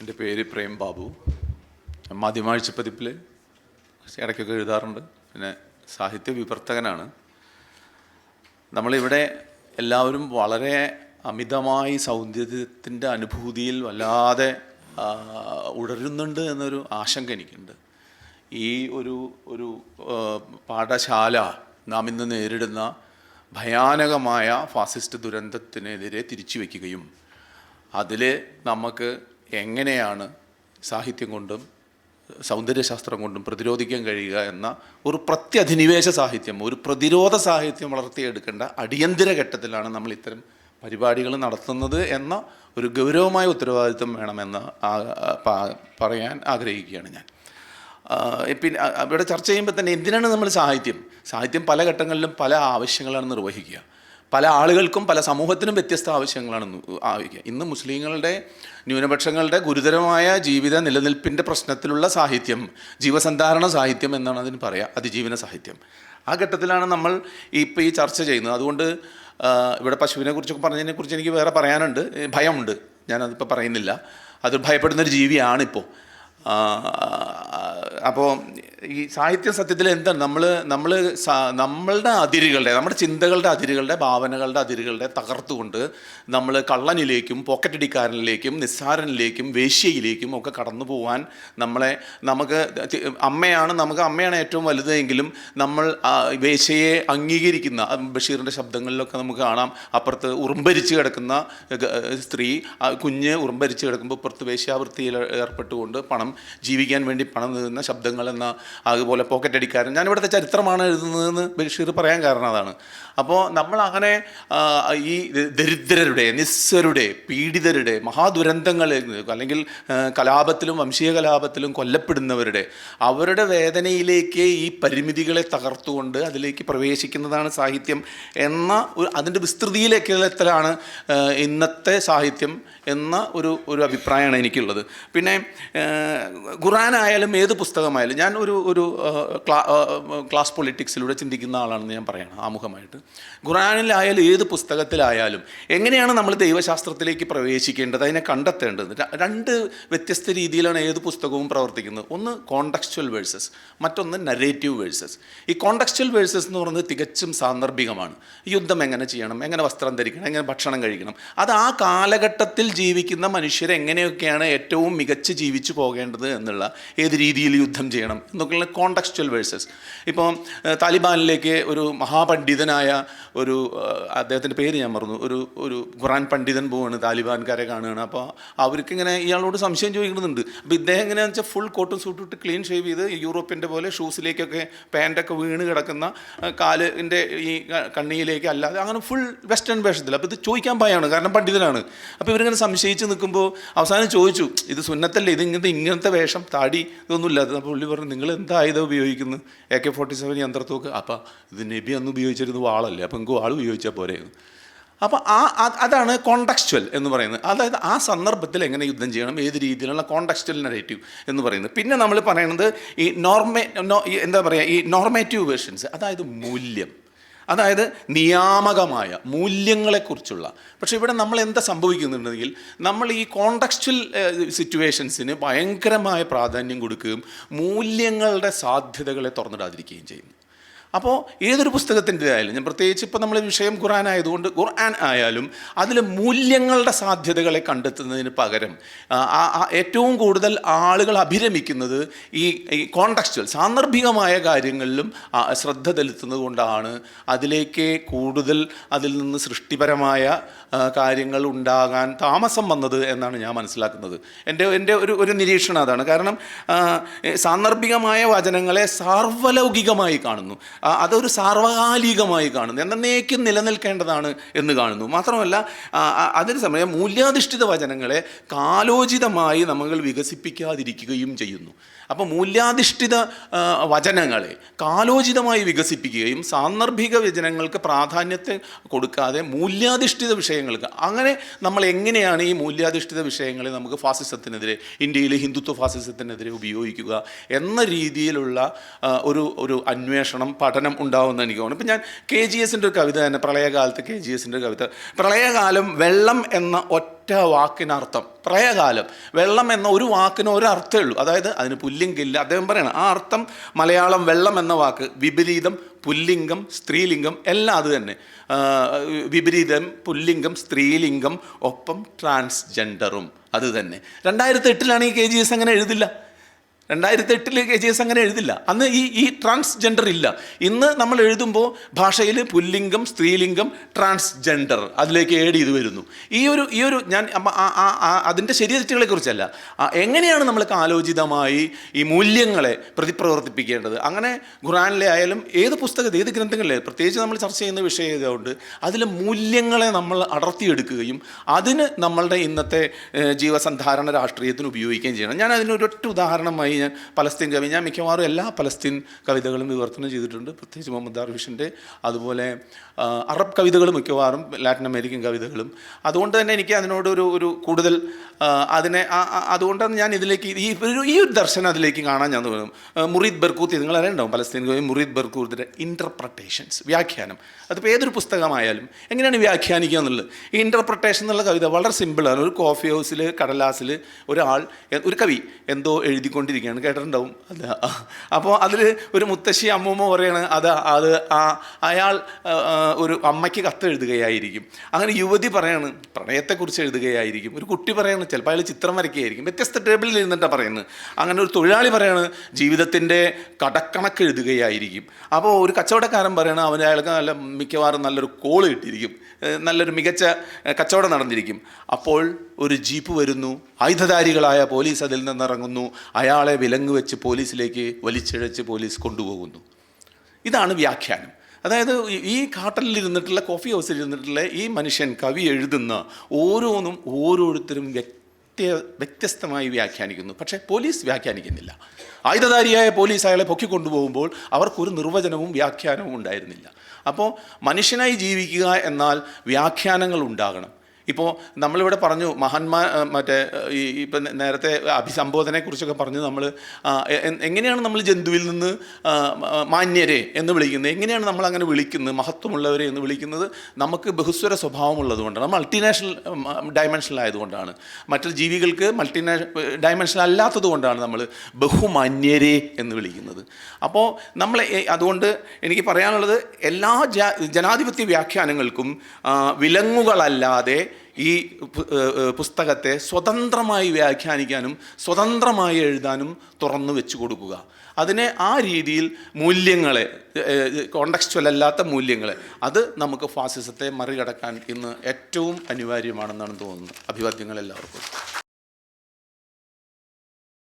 എന്റെ പേര് പ്രേം ബാബു. മാധ്യമാഴ്ച പതിപ്പിൽ ഇടയ്ക്കൊക്കെ എഴുതാറുണ്ട്. പിന്നെ സാഹിത്യ വിവർത്തകനാണ്. നമ്മളിവിടെ എല്ലാവരും വളരെ അമിതമായി സൗന്ദര്യത്തിന്റെ അനുഭൂതിയിൽ വല്ലാതെ ഉടരുന്നുണ്ട് എന്നൊരു ആശങ്ക എനിക്കുണ്ട്. ഈ ഒരു ഒരു പാഠശാല നാം ഇന്ന് നേരിടുന്ന ഭയാനകമായ ഫാസിസ്റ്റ് ദുരന്തത്തിനെതിരെ തിരിച്ചു വയ്ക്കുകയും അതിൽ നമുക്ക് എങ്ങനെയാണ് സാഹിത്യം കൊണ്ടും സൗന്ദര്യശാസ്ത്രം കൊണ്ടും പ്രതിരോധിക്കാൻ കഴിയുക എന്ന ഒരു പ്രത്യധിനിവേശ സാഹിത്യം ഒരു പ്രതിരോധ സാഹിത്യം വളർത്തിയെടുക്കേണ്ട അടിയന്തര ഘട്ടത്തിലാണ് നമ്മൾ ഇത്തരം പരിപാടികൾ നടത്തുന്നത് എന്ന ഒരു ഗൗരവമായ ഉത്തരവാദിത്വം വേണമെന്ന് പറയാൻ ആഗ്രഹിക്കുകയാണ് ഞാൻ. പിന്നെ ഇവിടെ ചർച്ച ചെയ്യുമ്പോൾ തന്നെ എന്തിനാണ് നമ്മൾ സാഹിത്യം? സാഹിത്യം പല ഘട്ടങ്ങളിലും പല ആവശ്യങ്ങളാണ് നിർവഹിക്കുക. പല ആളുകൾക്കും പല സമൂഹത്തിനും വ്യത്യസ്ത ആവശ്യങ്ങളാണ് ആവശ്യം ഇന്ന് മുസ്ലിങ്ങളുടെ ന്യൂനപക്ഷങ്ങളുടെ ഗുരുതരമായ ജീവിത നിലനിൽപ്പിന്റെ പ്രശ്നത്തിലുള്ള സാഹിത്യം ജീവസന്ധാരണ സാഹിത്യം എന്നാണ് അതിന് പറയുക അതിജീവന സാഹിത്യം. ആ ഘട്ടത്തിലാണ് നമ്മൾ ഇപ്പോൾ ഈ ചർച്ച ചെയ്യുന്നത്. അതുകൊണ്ട് ഇവിടെ പശുവിനെ കുറിച്ചൊക്കെ പറഞ്ഞതിനെ കുറിച്ച് എനിക്ക് വേറെ പറയാനുണ്ട്. ഭയമുണ്ട്. ഞാനതിപ്പോൾ പറയുന്നില്ല. അത് ഭയപ്പെടുന്നൊരു ജീവിയാണിപ്പോൾ അപ്പോൾ ഈ സാഹിത്യ സത്യത്തിൽ എന്താണ് നമ്മൾ നമ്മൾ നമ്മളുടെ അതിരുകളുടെ നമ്മുടെ ചിന്തകളുടെ അതിരുകളുടെ ഭാവനകളുടെ അതിരുകളുടെ തകർത്തുകൊണ്ട് നമ്മൾ കള്ളനിലേക്കും പോക്കറ്റടിക്കാരനിലേക്കും നിസ്സാരനിലേക്കും വേശ്യയിലേക്കും ഒക്കെ കടന്നു പോകാൻ നമ്മളെ നമുക്ക് അമ്മയാണ് നമുക്ക് അമ്മയാണ് ഏറ്റവും വലുതെങ്കിലും നമ്മൾ വേശ്യയെ അംഗീകരിക്കുന്ന ബഷീറിന്റെ ശബ്ദങ്ങളിലൊക്കെ നമുക്ക് കാണാം. അപ്പുറത്ത് ഉറുമ്പരിച്ച് കിടക്കുന്ന സ്ത്രീ കുഞ്ഞ് ഉറുമ്പരിച്ച് കിടക്കുമ്പോൾ പുറത്ത് വേശ്യാവൃത്തിയിൽ ഏർപ്പെട്ടുകൊണ്ട് പണം ജീവിക്കാൻ വേണ്ടി പണം നേടുന്ന ശബ്ദങ്ങൾ എന്ന അതുപോലെ പോക്കറ്റ് അടിക്കാരൻ ഞാൻ ഇവിടുത്തെ ചരിത്രമാണ് എഴുതുന്നതെന്ന് ബഷീർ പറയാൻ കാരണം അതാണ്. അപ്പോൾ നമ്മൾ അങ്ങനെ ഈ ദരിദ്രരുടെ നിസ്സരുടെ പീഡിതരുടെ മഹാദുരന്തങ്ങളിൽ അല്ലെങ്കിൽ കലാപത്തിലും വംശീയ കലാപത്തിലും കൊല്ലപ്പെടുന്നവരുടെ അവരുടെ വേദനയിലേക്ക് ഈ പരിമിതികളെ തകർത്തുകൊണ്ട് അതിലേക്ക് പ്രവേശിക്കുന്നതാണ് സാഹിത്യം എന്ന ഒരു അതിന്റെ വിസ്തൃതിയിലേക്കെത്തലാണ് ഇന്നത്തെ സാഹിത്യം എന്ന ഒരു ഒരു അഭിപ്രായമാണ് എനിക്കുള്ളത്. പിന്നെ ഖുറാനായാലും ഏത് പുസ്തകമായാലും ഞാൻ ഒരു ഒരു ക്ലാസ് പൊളിറ്റിക്സിലൂടെ ചിന്തിക്കുന്ന ആളാണെന്ന് ഞാൻ പറയണം ആമുഖമായിട്ട്. ഖുറാനിലായാലും ഏത് പുസ്തകത്തിലായാലും എങ്ങനെയാണ് നമ്മൾ ദൈവശാസ്ത്രത്തിലേക്ക് പ്രവേശിക്കേണ്ടത് അതിനെ കണ്ടെത്തേണ്ടത്? രണ്ട് വ്യത്യസ്ത രീതിയിലാണ് ഏത് പുസ്തകവും പ്രവർത്തിക്കുന്നത്. ഒന്ന് കോണ്ടക്ച്വൽ വേഴ്സസ് മറ്റൊന്ന് നരേറ്റീവ് വേഴ്സസ് ഈ കോണ്ടക്ച്വൽ വേഴ്സസ് എന്ന് പറയുന്നത് തികച്ചും സാന്ദർഭികമാണ്. യുദ്ധം എങ്ങനെ ചെയ്യണം എങ്ങനെ വസ്ത്രം ധരിക്കണം എങ്ങനെ ഭക്ഷണം കഴിക്കണം അത് ആ കാലഘട്ടത്തിൽ ജീവിക്കുന്ന മനുഷ്യരെങ്ങനെയൊക്കെയാണ് ഏറ്റവും മികച്ച് ജീവിച്ചു പോകേണ്ടത് എന്നുള്ള ഏത് രീതിയിൽ യുദ്ധം ചെയ്യണം എന്നൊക്കെയുള്ള കോണ്ടക്സ്റ്റൽ വേഴ്സസ് ഇപ്പോൾ താലിബാനിലേക്ക് ഒരു മഹാപണ്ഡിതനായ ഒരു അദ്ദേഹത്തിന്റെ പേര് ഞാൻ മറന്നു. ഒരു ഒരു ഖുറാൻ പണ്ഡിതൻ പോവാണ് താലിബാൻകാരെ കാണുകയാണ്. അപ്പോൾ അവർക്ക് ഇങ്ങനെ ഇയാളോട് സംശയം ചോദിക്കുന്നുണ്ട് അപ്പോൾ ഇദ്ദേഹം എങ്ങനെയാണെന്ന് വെച്ചാൽ ഫുൾ കോട്ടും സൂട്ടിട്ട് ക്ലീൻ ഷേവ് ചെയ്ത് യൂറോപ്യന്റെ പോലെ ഷൂസിലേക്കൊക്കെ പാന്റൊക്കെ വീണ് കിടക്കുന്ന കാലിന്റെ ഈ കണ്ണിയിലേക്ക് അല്ലാതെ അങ്ങനെ ഫുൾ വെസ്റ്റേൺ വേഷത്തിൽ അപ്പോൾ ഇത് ചോദിക്കാൻ ഭയമാണ് കാരണം പണ്ഡിതനാണ്. അപ്പോൾ ഇവരിങ്ങനെ സംശയിച്ച് നിൽക്കുമ്പോൾ അവസാനം ചോദിച്ചു ഇത് സുന്നത്തല്ലേ? ഇത് ഇങ്ങനത്തെ ഇങ്ങനത്തെ വേഷം താടി ഇതൊന്നും അപ്പോൾ പുള്ളി പറഞ്ഞു നിങ്ങൾ എന്താ ആയുധം ഉപയോഗിക്കുന്നത്? എ കെ ഫോർട്ടി സെവൻ യന്ത്രത്തോക്ക്. അപ്പം ഇത് നബി അന്ന് ഉപയോഗിച്ചിരുന്നത് വാളല്ലേ. അപ്പം നിങ്ങൾക്ക് വാൾ ഉപയോഗിച്ചാൽ പോരെ അപ്പോൾ ആ അത് അതാണ് കോണ്ടക്സ്റ്റുവൽ എന്ന് പറയുന്നത്. അതായത് ആ സന്ദർഭത്തിൽ എങ്ങനെ യുദ്ധം ചെയ്യണം ഏത് രീതിയിലുള്ള കോണ്ടക്സ്റ്റൽ നറേറ്റീവ് എന്ന് പറയുന്നത്. പിന്നെ നമ്മൾ പറയുന്നത് ഈ നോർമേ എന്താ പറയുക ഈ നോർമേറ്റീവ് വേർഷൻസ് അതായത് മൂല്യം. അതായത് നിയാമകമായ മൂല്യങ്ങളെക്കുറിച്ചുള്ള. പക്ഷേ ഇവിടെ നമ്മൾ എന്താ സംഭവിക്കുന്നുണ്ടെങ്കിൽ നമ്മൾ ഈ കോണ്ടക്സ്റ്റൽ സിറ്റുവേഷൻസിന് ഭയങ്കരമായ പ്രാധാന്യം കൊടുക്കുകയും മൂല്യങ്ങളുടെ സാധ്യതകളെ തുറന്നിടാതിരിക്കുകയും ചെയ്യുന്നു. അപ്പോൾ ഏതൊരു പുസ്തകത്തിന്റെ ആയാലും ഞാൻ പ്രത്യേകിച്ച് ഇപ്പോൾ നമ്മൾ വിഷയം ഖുർആൻ ആയതുകൊണ്ട് ഖുർആൻ ആയാലും അതിൽ മൂല്യങ്ങളുടെ സാധ്യതകളെ കണ്ടെത്തുന്നതിന് പകരം ഏറ്റവും കൂടുതൽ ആളുകൾ അഭിരമിക്കുന്നത് ഈ കോണ്ടക്സ്റ്റൽ സാന്ദർഭികമായ കാര്യങ്ങളിലും ശ്രദ്ധ ചെലുത്തുന്നത് കൊണ്ടാണ് അതിലേക്ക് കൂടുതൽ അതിൽ നിന്ന് സൃഷ്ടിപരമായ കാര്യങ്ങൾ ഉണ്ടാകാൻ താമസം വന്നത് എന്നാണ് ഞാൻ മനസ്സിലാക്കുന്നത്. എന്റെ എന്റെ ഒരു ഒരു നിരീക്ഷണം അതാണ്. കാരണം സാന്ദർഭികമായ വചനങ്ങളെ സാർവലൗകികമായി കാണുന്നു. അതൊരു സാർവകാലികമായി കാണുന്നു. എന്നേക്കും നിലനിൽക്കേണ്ടതാണ് എന്ന് കാണുന്നു. മാത്രമല്ല അതിന് സമയം മൂല്യാധിഷ്ഠിത വചനങ്ങളെ കാലോചിതമായി നമ്മൾ വികസിപ്പിക്കാതിരിക്കുകയും ചെയ്യുന്നു. അപ്പോൾ മൂല്യാധിഷ്ഠിത വചനങ്ങളെ കാലോചിതമായി വികസിപ്പിക്കുകയും സാന്ദർഭിക വചനങ്ങൾക്ക് പ്രാധാന്യത്തെ കൊടുക്കാതെ മൂല്യാധിഷ്ഠിത വിഷയങ്ങൾക്ക് അങ്ങനെ നമ്മൾ എങ്ങനെയാണ് ഈ മൂല്യാധിഷ്ഠിത വിഷയങ്ങളെ നമുക്ക് ഫാസിസത്തിനെതിരെ ഇന്ത്യയിലെ ഹിന്ദുത്വ ഫാസിസത്തിനെതിരെ ഉപയോഗിക്കുക എന്ന രീതിയിലുള്ള ഒരു ഒരു അന്വേഷണം പഠനം ഉണ്ടാവുമെന്ന് എനിക്ക് തോന്നുന്നു. ഇപ്പം ഞാൻ കെ ജി എസിന്റെ ഒരു കവിത തന്നെ പ്രളയകാലത്ത് കെ ജി എസിന്റെ ഒരു കവിത. പ്രളയകാലം വെള്ളം എന്ന ഒറ്റ വാക്കിനർത്ഥം. പ്രളയകാലം വെള്ളം എന്ന ഒരു വാക്കിന് ഒരു അർത്ഥമേ ഉള്ളൂ. അതായത് അതിന് പുല്ലിംഗില്ല അദ്ദേഹം പറയണം ആ അർത്ഥം മലയാളം വെള്ളം എന്ന വാക്ക് വിപരീതം പുല്ലിംഗം സ്ത്രീലിംഗം എല്ലാം അത് തന്നെ. വിപരീതം പുല്ലിംഗം സ്ത്രീലിംഗം ഒപ്പം ട്രാൻസ്ജെൻഡറും അത് തന്നെ. രണ്ടായിരത്തി എട്ടിലാണ് ഈ കെ ജി എസ് അങ്ങനെ എഴുതില്ല. രണ്ടായിരത്തി എട്ടിൽ കെ ജി എസ് അങ്ങനെ എഴുതില്ല. അന്ന് ഈ ഈ ട്രാൻസ്ജെൻഡർ ഇല്ല. ഇന്ന് നമ്മൾ എഴുതുമ്പോൾ ഭാഷയിൽ പുല്ലിംഗം സ്ത്രീലിംഗം ട്രാൻസ്ജെൻഡർ അതിലേക്ക് ഏഡ് ചെയ്ത് വരുന്നു. ഈ ഒരു ഈ ഒരു ഞാൻ അതിന്റെ ശരിതെറ്റുകളെ കുറിച്ചല്ല. എങ്ങനെയാണ് നമ്മൾ കാലോചിതമായി ഈ മൂല്യങ്ങളെ പ്രതിപ്രവർത്തിപ്പിക്കേണ്ടത്? അങ്ങനെ ഖുറാനിലെ ആയാലും ഏത് പുസ്തകത്തിൽ ഏത് ഗ്രന്ഥങ്ങളിലെ പ്രത്യേകിച്ച് നമ്മൾ ചർച്ച ചെയ്യുന്ന വിഷയം ഇതുകൊണ്ട് അതിലെ മൂല്യങ്ങളെ നമ്മൾ അടർത്തിയെടുക്കുകയും അതിന് നമ്മളുടെ ഇന്നത്തെ ജീവസന്ധാരണ രാഷ്ട്രീയത്തിന് ഉപയോഗിക്കുകയും ചെയ്യണം. ഞാൻ അതിനൊരൊറ്റ ഉദാഹരണമായി ഞാൻ പലസ്തീൻ കവി. ഞാൻ മിക്കവാറും എല്ലാ പലസ്തീൻ കവിതകളും വിവർത്തനം ചെയ്തിട്ടുണ്ട്. പ്രത്യേകിച്ച് മുഹമ്മദ് ദാർവിഷിന്റെ അതുപോലെ അറബ് കവിതകളും മിക്കവാറും ലാറ്റിൻ അമേരിക്കൻ കവിതകളും. അതുകൊണ്ട് തന്നെ എനിക്ക് അതിനോട് ഒരു കൂടുതൽ അതിനെ അതുകൊണ്ടാണ് ഞാൻ ഇതിലേക്ക് ഈ ഒരു ഈ ഒരു ദർശനം അതിലേക്ക് കാണാൻ ഞാൻ തോന്നും മുറീദ് ബർക്കൂത്തി നിങ്ങൾ അറിയണ്ടാവും പലസ്തീൻ കവി? മുറീദ് ബർക്കൂത്തിന്റെ ഇന്റർപ്രട്ടേഷൻസ് വ്യാഖ്യാനം. അതിപ്പോൾ ഏതൊരു പുസ്തകമായാലും എങ്ങനെയാണ് വ്യാഖ്യാനിക്കുക എന്നുള്ളത്? ഈ ഇന്റർപ്രട്ടേഷൻ എന്നുള്ള കവിത വളരെ സിമ്പിളാണ് ഒരു കോഫി ഹൗസിൽ കടലാസിൽ ഒരാൾ ഒരു കവി എന്തോ എഴുതിക്കൊണ്ടിരിക്കുകയാണ് കേട്ടിട്ടുണ്ടാവും. അത് അപ്പോൾ അതിൽ ഒരു മുത്തശ്ശി അമ്മൂമ്മ പറയാണ് അത് അത് ആ അയാൾ ഒരു അമ്മയ്ക്ക് കത്ത് എഴുതുകയായിരിക്കും. അങ്ങനെ യുവതി പറയാണ് പ്രണയത്തെക്കുറിച്ച് എഴുതുകയായിരിക്കും. ഒരു കുട്ടി പറയാണ് ചിലപ്പോൾ അയാൾ ചിത്രം വരയ്ക്കുകയായിരിക്കും. വ്യത്യസ്ത ടേബിളിൽ ഇരുന്നിട്ടാണ് പറയുന്നത്. അങ്ങനെ ഒരു തൊഴിലാളി പറയാണ് ജീവിതത്തിന്റെ കടക്കണക്ക് എഴുതുകയായിരിക്കും. അപ്പോൾ ഒരു കച്ചവടക്കാരൻ പറയണ അവൻ അയാൾക്ക് നല്ല മിക്കവാറും നല്ലൊരു കോൾ കിട്ടിയിരിക്കും. നല്ലൊരു മികച്ച കച്ചവടം നടന്നിരിക്കും. അപ്പോൾ ഒരു ജീപ്പ് വരുന്നു. ആയുധധാരികളായ പോലീസ് അതിൽ നിന്നിറങ്ങുന്നു. അയാളെ വിലങ്ങ് വെച്ച് പോലീസിലേക്ക് വലിച്ചിഴച്ച് പോലീസ് കൊണ്ടുപോകുന്നു. ഇതാണ് വ്യാഖ്യാനം. അതായത് ഈ- കാട്ടലിലിരുന്നിട്ടുള്ള കോഫി ഹൗസിൽ ഇരുന്നിട്ടുള്ള ഈ മനുഷ്യൻ കവി എഴുതുന്ന ഓരോന്നും ഓരോരുത്തരും വ്യക്തി വ്യത്യസ്തമായി വ്യാഖ്യാനിക്കുന്നു. പക്ഷേ പോലീസ് വ്യാഖ്യാനിക്കുന്നില്ല. ആയുധധാരിയായ പോലീസ് അയാളെ പൊക്കിക്കൊണ്ടുപോകുമ്പോൾ അവർക്കൊരു നിർവചനവും വ്യാഖ്യാനവും ഉണ്ടായിരുന്നില്ല. അപ്പോൾ മനുഷ്യനായി ജീവിക്കുക എന്നാൽ വ്യാഖ്യാനങ്ങൾ ഉണ്ടാകണം. ഇപ്പോൾ നമ്മളിവിടെ പറഞ്ഞു മഹാന്മാ മറ്റേ ഈ ഇപ്പം നേരത്തെ അഭിസംബോധനയെക്കുറിച്ചൊക്കെ പറഞ്ഞു നമ്മൾ എങ്ങനെയാണ് നമ്മൾ ജന്തുവിൽ നിന്ന് മാന്യരെ എന്ന് വിളിക്കുന്നത്? എങ്ങനെയാണ് നമ്മൾ അങ്ങനെ വിളിക്കുന്നത്? മഹത്വമുള്ളവരെ എന്ന് വിളിക്കുന്നത്? നമുക്ക് ബഹുസ്വര സ്വഭാവമുള്ളതുകൊണ്ടാണ്. മൾട്ടിനാഷണൽ ഡയമെൻഷണൽ ആയതുകൊണ്ടാണ്. മറ്റു ജീവികൾക്ക് മൾട്ടിനാഷ ഡയമെൻഷണൽ അല്ലാത്തത് കൊണ്ടാണ് നമ്മൾ ബഹുമാന്യരെ എന്ന് വിളിക്കുന്നത്. അപ്പോൾ നമ്മൾ അതുകൊണ്ട് എനിക്ക് പറയാനുള്ളത് എല്ലാ ജനാധിപത്യ വ്യാഖ്യാനങ്ങൾക്കും വിലങ്ങുകളല്ലാതെ ഈ പുസ്തകത്തെ സ്വതന്ത്രമായി വ്യാഖ്യാനിക്കാനും സ്വതന്ത്രമായി എഴുതാനും തുറന്നു വെച്ചു കൊടുക്കുക. അതിനെ ആ രീതിയിൽ മൂല്യങ്ങളെ കോണ്ടക്സ്റ്റുവൽ അല്ലാത്ത മൂല്യങ്ങളെ അത് നമുക്ക് ഫാസിസത്തെ മറികടക്കാൻ ഇന്ന് ഏറ്റവും അനിവാര്യമാണെന്നാണ് തോന്നുന്നത്. അഭിവാദ്യങ്ങൾ എല്ലാവർക്കും.